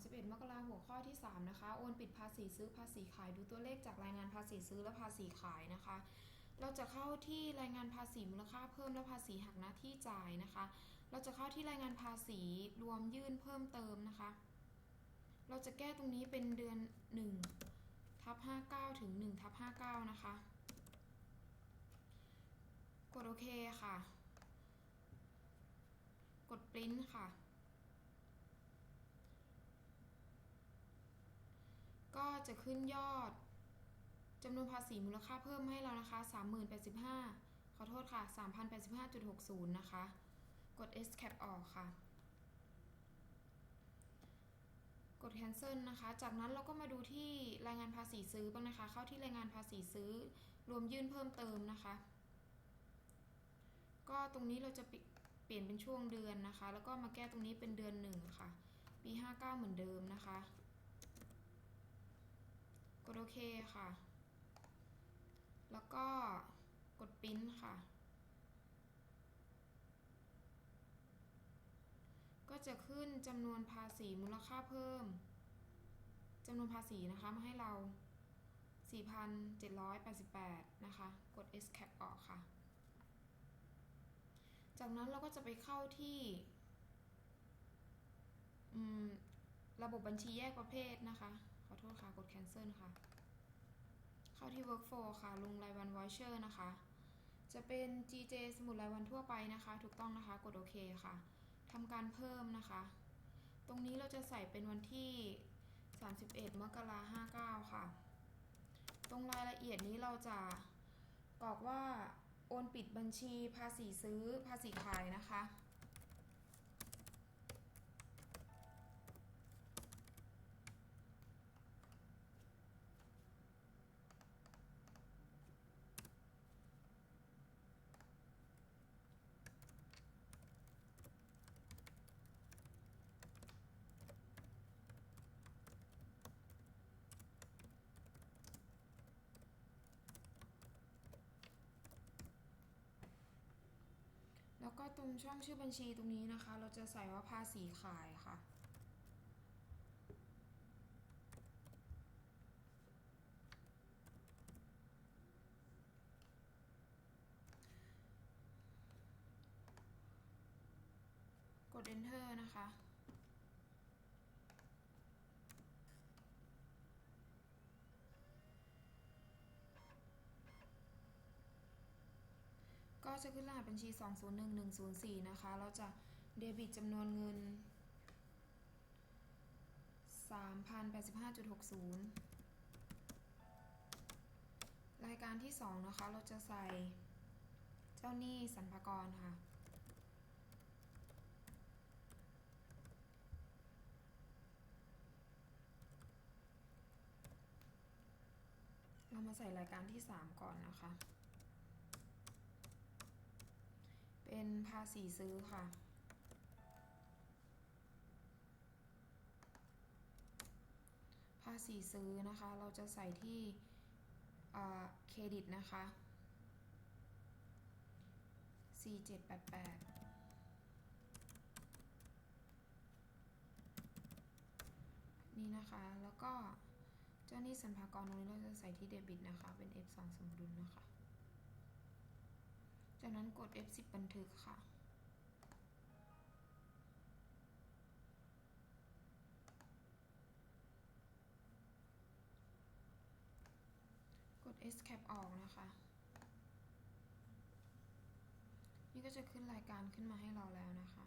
31 มกราหัวข้อที่ 3 นะคะ โอนปิดภาษีซื้อภาษีขายดูตัวเลขจากรายงานภาษีซื้อและภาษีขายนะคะ เราจะเข้าที่รายงานภาษีมูลค่าเพิ่มและภาษีหักหน้าที่จ่ายนะคะ เราจะเข้าที่รายงานภาษีรวมยื่นเพิ่มเติมนะคะ เราจะแก้ตรงนี้เป็นเดือน1ทับ59 ถึง1ทับ59 นะคะ กดโอเคค่ะ กดปริ้นค่ะ ก็ จะขึ้นยอดจำนวนภาษีมูลค่าเพิ่มให้เรานะคะ 3085 ขอโทษค่ะ 3085.60 นะคะ กด escape ออกค่ะ กด cancel นะคะ จากนั้นเราก็มาดูที่รายงานภาษีซื้อบ้างนะคะ เข้าที่รายงานภาษีซื้อ รวมยื่นเพิ่มเติมนะคะ ก็ตรงนี้เราจะเปลี่ยนเป็นช่วงเดือนนะคะ แล้วก็มาแก้ตรงนี้เป็นเดือนหนึ่งค่ะ ปี 59 เหมือนเดิมนะคะ เคค่ะ แล้วก็กดปริ้นค่ะ ก็จะขึ้นจำนวนภาษีมูลค่าเพิ่มจำนวนภาษีนะคะมาให้เรา 4,788 นะคะ กด escape ออกค่ะ จากนั้นเราก็จะไปเข้าที่ ระบบบัญชีแยกประเภทนะคะ อโทษค่ะ กด cancel ค่ะ เข้าที่ workflow ค่ะ ลงรายวัน voucher นะคะ จะเป็น GJ สมุดรายวันทั่วไปนะคะ ถูกต้องนะคะ กดโอเคค่ะทำการเพิ่มนะคะ ตรงนี้เราจะใส่เป็นวันที่ 31 มกราคม59ค่ะ ตรงรายละเอียดนี้เราจะกรอกว่าโอนปิดบัญชีภาษีซื้อภาษีขายนะคะ แล้วก็ตรงช่องชื่อบัญชีตรงนี้นะคะ เราจะใส่ว่าภาษีขายค่ะ กด enter นะคะ ก็จะขึ้นรหัสบัญชี 201104 นะคะ เราจะเดบิตจำนวนเงิน 3,085.60 รายการที่ 2 นะคะ เราจะใส่เจ้าหนี้สรรพากรค่ะเรามาใส่รายการที่ 3 ก่อนนะคะ เป็นภาษีซื้อค่ะ ภาษีซื้อนะคะ เราจะใส่ที่เครดิตนะคะ 4788นี่นะคะ แล้วก็เจ้าหนี้สรรพากรตรงนี้เราจะใส่ที่เดบิตนะคะ เป็น F2 สมดุลนะคะ นั้นกด F10 บันทึกค่ะ กด Escape ออกนะคะ นี่ก็จะขึ้นรายการขึ้นมาให้เราแล้วนะคะ